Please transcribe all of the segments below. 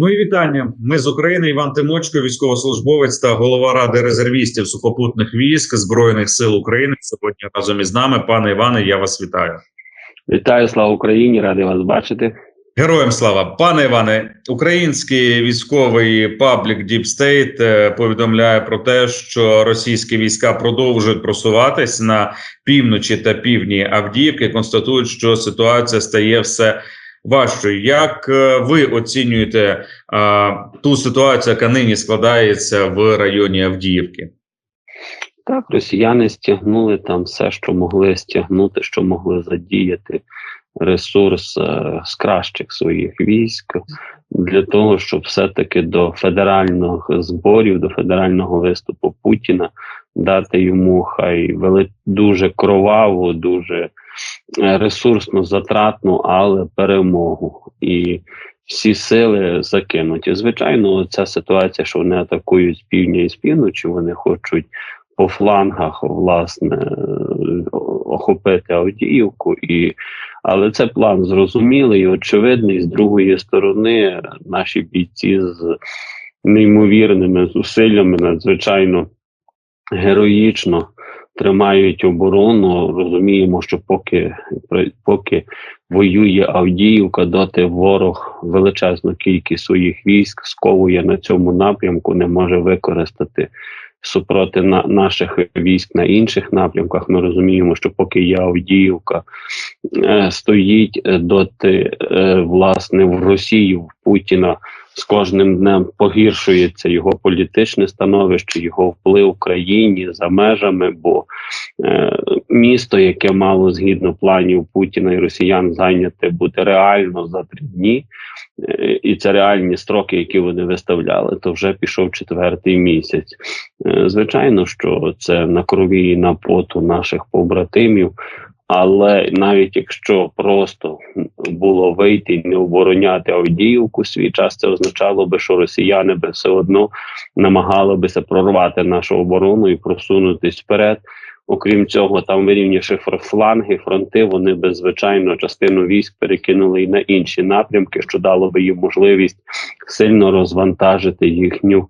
Мої вітання. Ми з України. Іван Тимочко, військовослужбовець та голова ради резервістів сухопутних військ Збройних сил України. Сьогодні разом із нами. Пане Іване, я вас вітаю. Вітаю, слава Україні! Радий вас бачити. Героям слава, пане Іване, український військовий паблік Deep State е, повідомляє про те, що російські війська продовжують просуватись на півночі та півдні Авдіївки. Констатують, що ситуація стає все важчою. Як е, ви оцінюєте а, ту ситуацію, яка нині складається в районі Авдіївки? Так, росіяни стягнули там все, що могли стягнути, що могли задіяти ресурс е, з кращих своїх військ для того, щоб все-таки до федеральних зборів, до федерального виступу Путіна дати йому хай вели дуже кроваву, дуже ресурсно затратну, але перемогу і. Всі сили закинуті. Звичайно, ця ситуація, що вони атакують з півдня і з півночі, вони хочуть по флангах власне охопити Авдіївку, і але це план зрозумілий і очевидний. З другої сторони, наші бійці з неймовірними зусиллями надзвичайно героїчно тримають оборону. Розуміємо, що поки поки воює Авдіївка, доти ворог величезну кількість своїх військ сковує на цьому напрямку, не може використати супроти на наших військ на інших напрямках. Ми розуміємо, що поки є Авдіївка е, стоїть е, доти е, власне в Росії в Путіна. З кожним днем погіршується його політичне становище, його вплив в країні за межами. Бо е, місто, яке мало згідно планів Путіна і Росіян зайняти, буде реально за три дні, е, і це реальні строки, які вони виставляли, то вже пішов четвертий місяць. Е, звичайно, що це на крові і на поту наших побратимів. Але навіть якщо просто було вийти і не обороняти Авдіївку, свій час це означало би, що росіяни би все одно намагалися прорвати нашу оборону і просунутись вперед. Окрім цього, там вирівнявши фланги, фронти, вони би звичайно частину військ перекинули і на інші напрямки, що дало би їм можливість сильно розвантажити їхню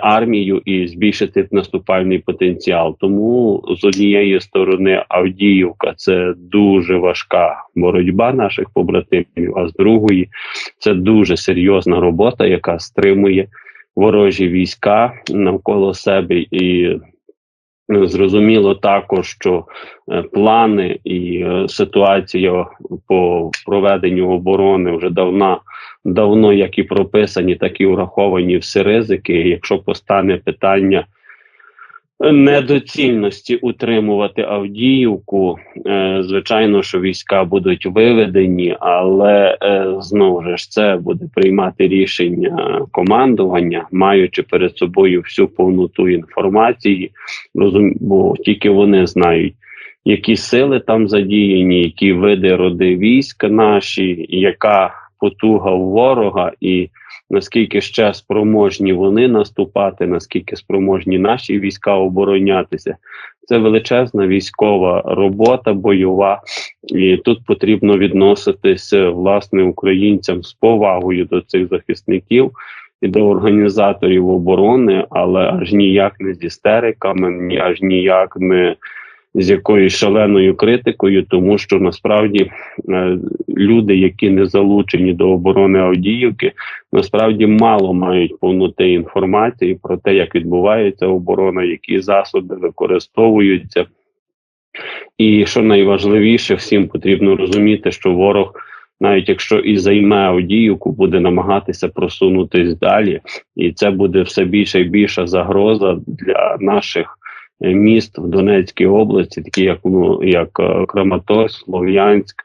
армію і збільшити наступальний потенціал. Тому з однієї сторони Авдіївка це дуже важка боротьба наших побратимів. А з другої це дуже серйозна робота, яка стримує ворожі війська навколо себе і. Зрозуміло також, що е, плани і е, ситуація по проведенню оборони вже давна, давно як і прописані, так і враховані всі ризики. Якщо постане питання недоцільності утримувати Авдіївку. Е, звичайно, що війська будуть виведені, але е, знову ж це буде приймати рішення командування, маючи перед собою всю повноту інформації, розум... бо тільки вони знають. Які сили там задіяні, які види роди військ наші, яка потуга ворога, і наскільки ще спроможні вони наступати, наскільки спроможні наші війська оборонятися. Це величезна військова робота, бойова, і тут потрібно відноситися власне українцям з повагою до цих захисників і до організаторів оборони, але аж ніяк не з істериками, аж ніяк не з якоюсь шаленою критикою, тому що насправді е, люди, які не залучені до оборони Авдіївки, насправді мало мають повноти інформації про те, як відбувається оборона, які засоби використовуються. І що найважливіше, всім потрібно розуміти, що ворог, навіть якщо і займе Авдіївку, буде намагатися просунутись далі, і це буде все більша і більша загроза для наших міст в Донецькій області, такі як ну як е, Краматорськ, Слов'янськ,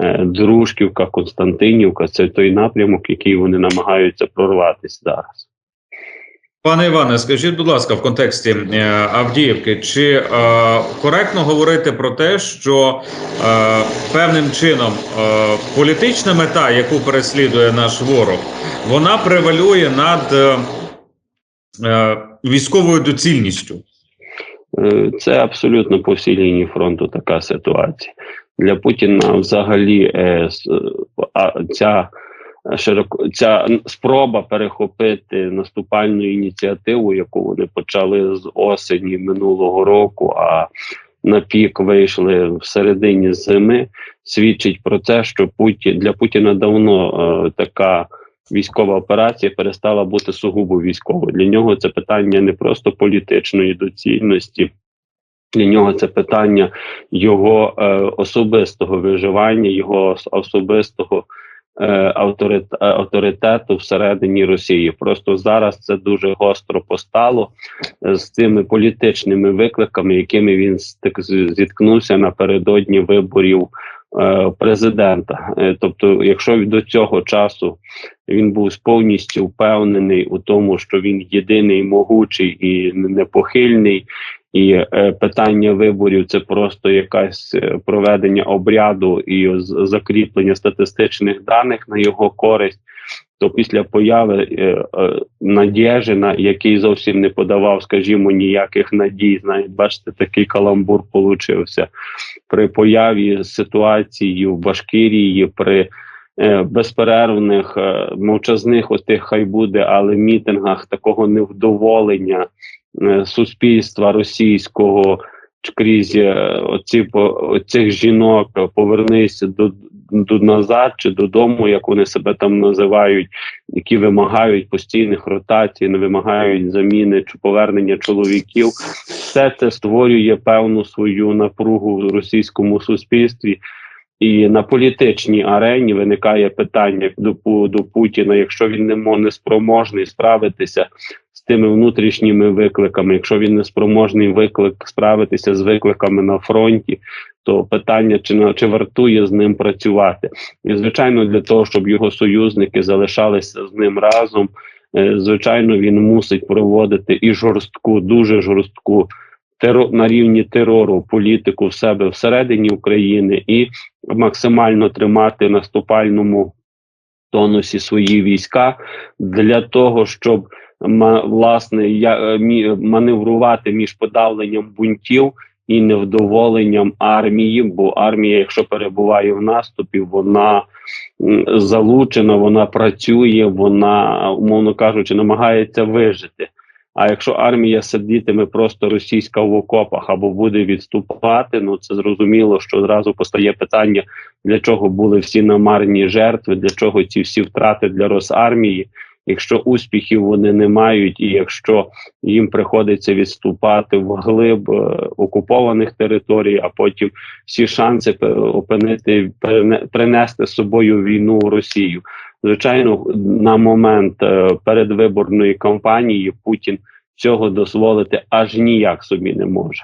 е, Дружківка, Константинівка. Це той напрямок, який вони намагаються прорватися зараз. Пане Іване, скажіть, будь ласка, в контексті е, Авдіївки, чи е, коректно говорити про те, що е, певним чином е, політична мета, яку переслідує наш ворог, вона превалює над е, е, військовою доцільністю? Е, це абсолютно по всій лінії фронту така ситуація. Для Путіна взагалі е, ця е, широко ця спроба перехопити наступальну ініціативу, яку вони почали з осені минулого року. А на пік вийшли в середині зими, свідчить про те, що Путін для Путіна давно така військова операція перестала бути сугубо військовою. Для нього це питання не просто політичної доцільності. Для нього це питання його е, особистого виживання, його особистого е, е, авторитету всередині Росії. Просто зараз це дуже гостро постало е, з цими політичними викликами, якими він стик, зіткнувся напередодні виборів президента. Е, тобто, якщо до цього часу він був повністю впевнений у тому, що він єдиний могучий і непохильний. І е, питання виборів це просто якась е, проведення обряду і закріплення статистичних даних на його користь. То після появи е, е, Надєжина, який зовсім не подавав, скажімо, ніяких надій, знаєте, бачите, такий каламбур получився. При появі ситуації в Башкирії, при е, безперервних е, мовчазних отих хай буде, але мітингах такого невдоволення е, суспільства російського крізь е, оці оцих жінок повернися до, до назад чи додому, як вони себе там називають, які вимагають постійних ротацій, не вимагають заміни чи повернення чоловіків. Все це створює певну свою напругу в російському суспільстві. І на політичній арені виникає питання до, до Путіна, якщо він не не спроможний справитися тими внутрішніми викликами, якщо він не спроможний виклик справитися з викликами на фронті, то питання чи чи вартує з ним працювати, і звичайно, для того, щоб його союзники залишалися з ним разом, е, звичайно, він мусить проводити і жорстку, дуже жорстку теро на рівні терору політику в себе всередині України і максимально тримати наступальному тонусі свої війська для того, щоб власне я, е, маневрувати між подавленням бунтів і невдоволенням армії, бо армія, якщо перебуває в наступі, вона залучена, вона працює, вона, умовно кажучи, намагається вижити. А якщо армія сидітиме просто російська в окопах або буде відступати, ну це зрозуміло, що одразу постає питання, для чого були всі намарні жертви, для чого ці всі втрати для Росармії, якщо успіхів вони не мають, і якщо їм приходиться відступати вглиб е, окупованих територій, а потім всі шанси опинити принести з собою війну в Росію. Звичайно, на момент е, передвиборної кампанії Путін цього дозволити аж ніяк собі не може.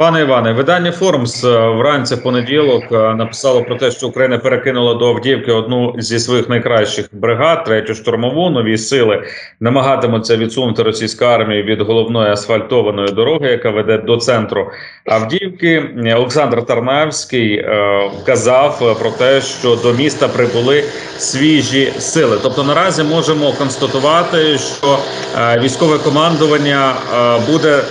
Пане Іване, видання Формс е, вранці понеділок е, написало про те, що Україна перекинула до Авдіївки одну зі своїх найкращих бригад, третю штурмову. Нові сили намагатимуться відсунути російську армію від головної асфальтованої дороги, яка веде до центру Авдіївки. Олександр Тарнавський е, е, про те, що до міста прибули свіжі сили. Тобто, наразі можемо констатувати, що е, військове командування е, буде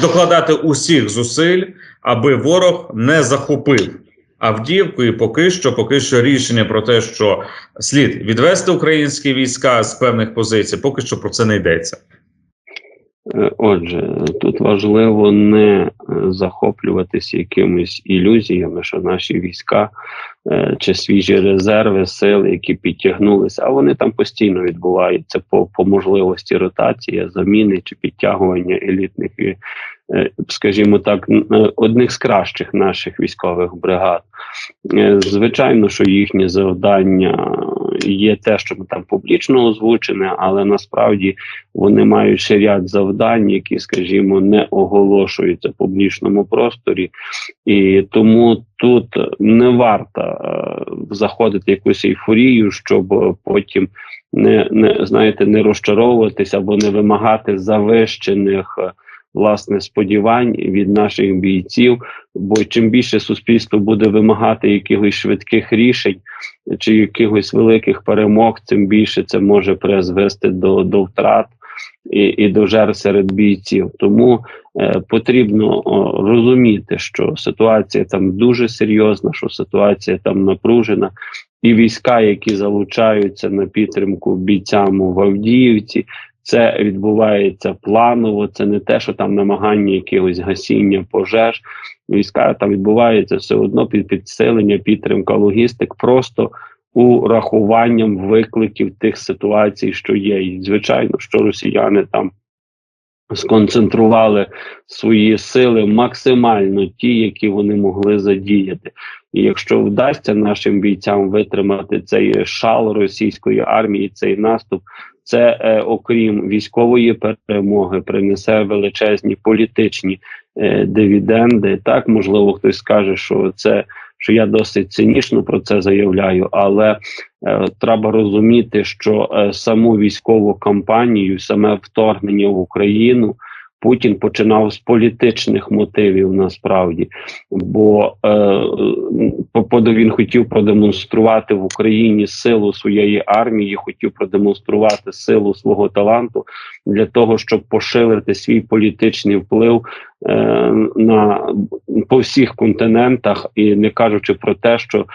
докладати усіх зусиль, аби ворог не захопив Авдіївку. І поки що, поки що рішення про те, що слід відвести українські війська з певних позицій, поки що про це не йдеться. Е, Отже, тут важливо не е, захоплюватися якимись ілюзіями, що наші війська е, чи свіжі резерви, сили, які підтягнулися, а вони там постійно відбуваються по, по можливості ротації, заміни чи підтягування елітних, скажімо так, одних з кращих наших військових бригад. Звичайно, що їхнє завдання є те, що там публічно озвучене, але насправді вони мають ще ряд завдань, які, скажімо, не оголошуються в публічному просторі, і тому тут не варто е, заходити в якусь ейфорію, щоб е, потім не, не знаєте, не розчаровуватися або не вимагати завищених. Власне сподівань від наших бійців, бо чим більше суспільство буде вимагати якихось швидких рішень чи якихось великих перемог, тим більше це може призвести до, до втрат і, і до жертв серед бійців. Тому е, потрібно о, розуміти, що ситуація там дуже серйозна, що ситуація там напружена, і війська, які залучаються на підтримку бійцям в Авдіївці. Це відбувається планово. Це не те, що там намагання якогось гасіння пожеж. Війська там відбувається все одно під підсилення, підтримка логістик, просто урахуванням викликів тих ситуацій, що є. І звичайно, що росіяни там сконцентрували свої сили максимально ті, які вони могли задіяти. І якщо вдасться нашим бійцям витримати цей шал російської армії, цей наступ, це е, окрім військової перемоги, принесе величезні політичні е, дивіденди. Так можливо, хтось скаже, що це що я досить цинічно про це заявляю, але е, треба розуміти, що саму військову кампанію, саме вторгнення в Україну. Путін починав з політичних мотивів насправді, бо е, він хотів продемонструвати в Україні силу своєї армії, хотів продемонструвати силу свого таланту для того, щоб поширити свій політичний вплив е, на по всіх континентах, і не кажучи про те, що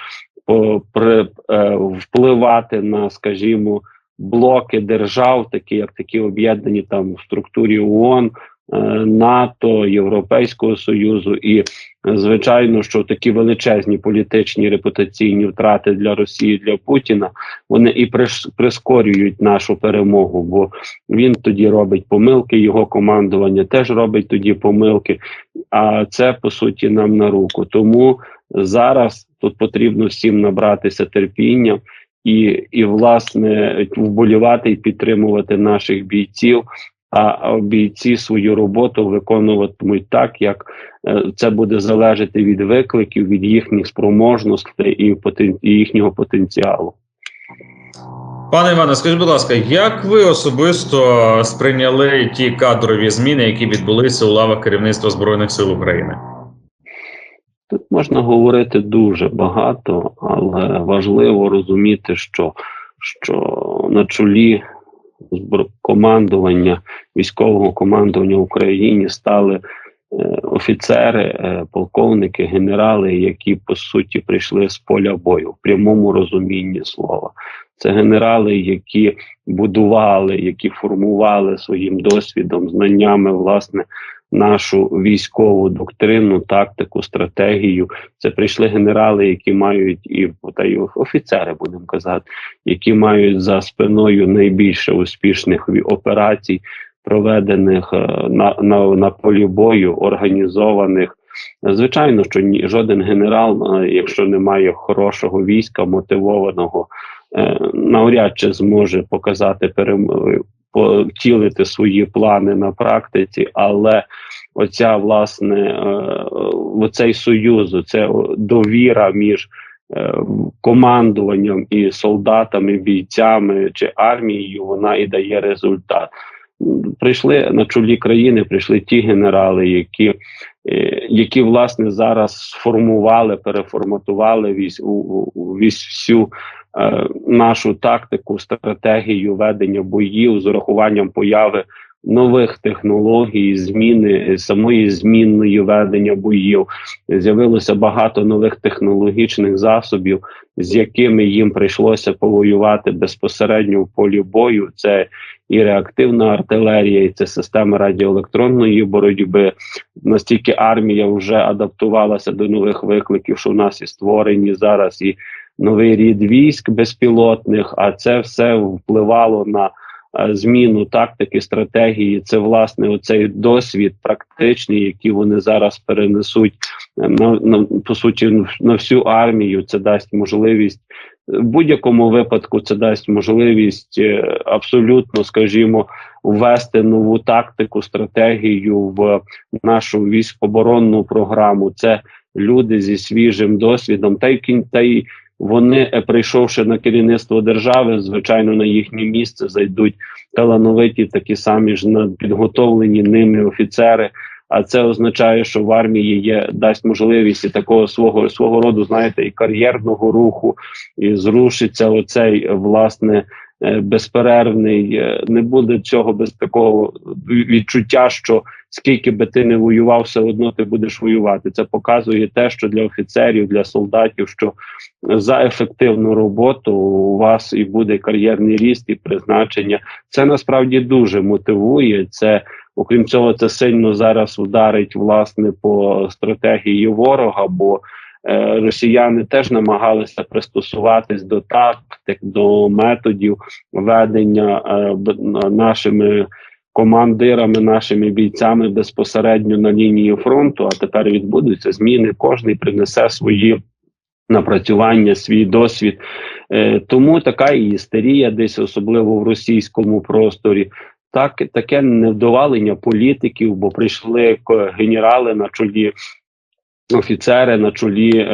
по, при, е, впливати на, скажімо, блоки держав, такі як такі об'єднані там в структурі ООН, НАТО, Європейського союзу, і звичайно, що такі величезні політичні репутаційні втрати для Росії для Путіна вони і прискорюють нашу перемогу, бо він тоді робить помилки. Його командування теж робить тоді помилки. А це по суті нам на руку. Тому зараз тут потрібно всім набратися терпіння. І і власне вболівати і підтримувати наших бійців, а бійці свою роботу виконуватимуть так, як е, це буде залежати від викликів, від їхніх спроможностей і і їхнього потенціалу. Пане Іване, скажіть, будь ласка, як ви особисто сприйняли ті кадрові зміни, які відбулися у лавах керівництва збройних сил України? Тут можна говорити дуже багато, але важливо розуміти, що, що на чолі командування військового командування в Україні стали е, офіцери, е, полковники, генерали, які по суті прийшли з поля бою в прямому розумінні слова. Це генерали, які будували, які формували своїм досвідом, знаннями власне нашу військову доктрину, тактику, стратегію. Це прийшли генерали, які мають і та й офіцери, будемо казати, які мають за спиною найбільше успішних операцій, проведених е, на на, на полі бою, організованих. Звичайно, що ні жоден генерал, е, якщо немає хорошого війська, мотивованого, е, навряд чи зможе показати втілити свої плани на практиці, але оця власне е, оцей союз, це довіра між е, командуванням і солдатами, бійцями чи армією, вона і дає результат. Прийшли на чолі країни, прийшли ті генерали, які е, які власне зараз сформували, переформатували вісь, вісь всю нашу тактику, стратегію ведення боїв з урахуванням появи нових технологій, зміни самої змінної ведення боїв. З'явилося багато нових технологічних засобів, з якими їм прийшлося повоювати безпосередньо в полі бою. Це і реактивна артилерія, і це система радіоелектронної боротьби. Настільки армія вже адаптувалася до нових викликів, що в нас і створені зараз і новий рід військ безпілотних, а це все впливало на е, зміну тактики, стратегії. Це власне оцей досвід практичний, який вони зараз перенесуть е, на, на по суті на всю армію. Це дасть можливість. В будь-якому випадку це дасть можливість е, абсолютно, скажімо, ввести нову тактику, стратегію в нашу військооборонну програму. Це люди зі свіжим досвідом, та й та й вони, е, прийшовши на керівництво держави, звичайно, на їхнє місце зайдуть талановиті, такі самі ж підготовлені ними офіцери. А це означає, що в армії є дасть можливість і такого свого свого роду, знаєте, і кар'єрного руху, і зрушиться оцей власне безперервний, е, не буде цього без такого відчуття, що скільки би ти не воював, все одно ти будеш воювати. Це показує те, що для офіцерів, для солдатів, що за ефективну роботу у вас і буде кар'єрний ріст і призначення. Це насправді дуже мотивує. Це окрім цього, це сильно зараз ударить власне по стратегії ворога. бо е, Росіяни теж намагалися пристосуватись до тактик, до методів ведення е, нашими командирами, нашими бійцями безпосередньо на лінії фронту. А тепер відбудуться зміни. Кожний принесе свої напрацювання, свій досвід. Е, тому така і істерія, десь особливо в російському просторі. Так, таке невдовалення політиків, бо прийшли генерали на чолі, офіцери на чолі е,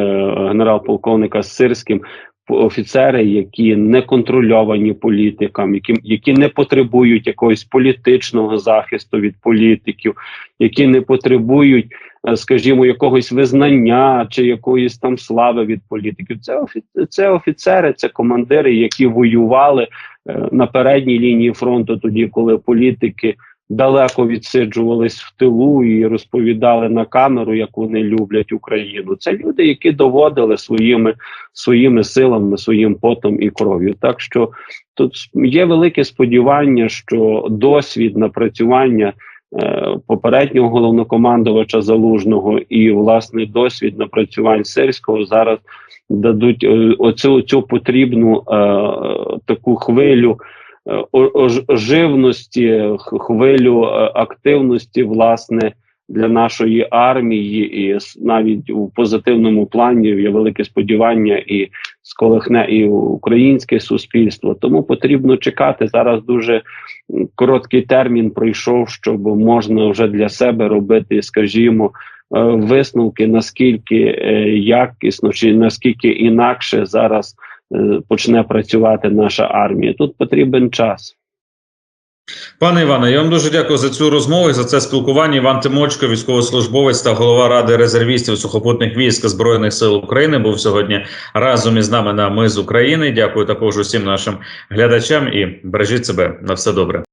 генерал-полковника з Сирським, офіцери, які не контрольовані політикам, які, які не потребують якогось політичного захисту від політиків, які не потребують, е, скажімо, якогось визнання чи якоїсь там слави від політиків. Це офі- це офіцери, це командири, які воювали е, на передній лінії фронту, тоді коли політики далеко відсиджувались в тилу і розповідали на камеру, як вони люблять Україну. Це люди, які доводили своїми своїми силами, своїм потом і кров'ю. Так що тут є велике сподівання, що досвід напрацювання. е, Попереднього головнокомандувача залужного і власне досвід напрацювань сирського зараз дадуть е, оцю цю потрібну е, таку хвилю оживності, хвилю е, активності, власне, для нашої армії, і навіть у позитивному плані є велике сподівання і сколихне і українське суспільство. Тому потрібно чекати зараз. Дуже короткий термін пройшов, щоб можна вже для себе робити, скажімо. е, Висновки наскільки е, якісно чи наскільки інакше зараз почне працювати наша армія. Тут потрібен час. Пане Іване, я вам дуже дякую за цю розмову і за це спілкування. Іван Тимочко, військовослужбовець та голова ради резервістів сухопутних військ збройних сил України, був сьогодні разом із нами на Ми з України. Дякую також усім нашим глядачам і бережіть себе на все добре.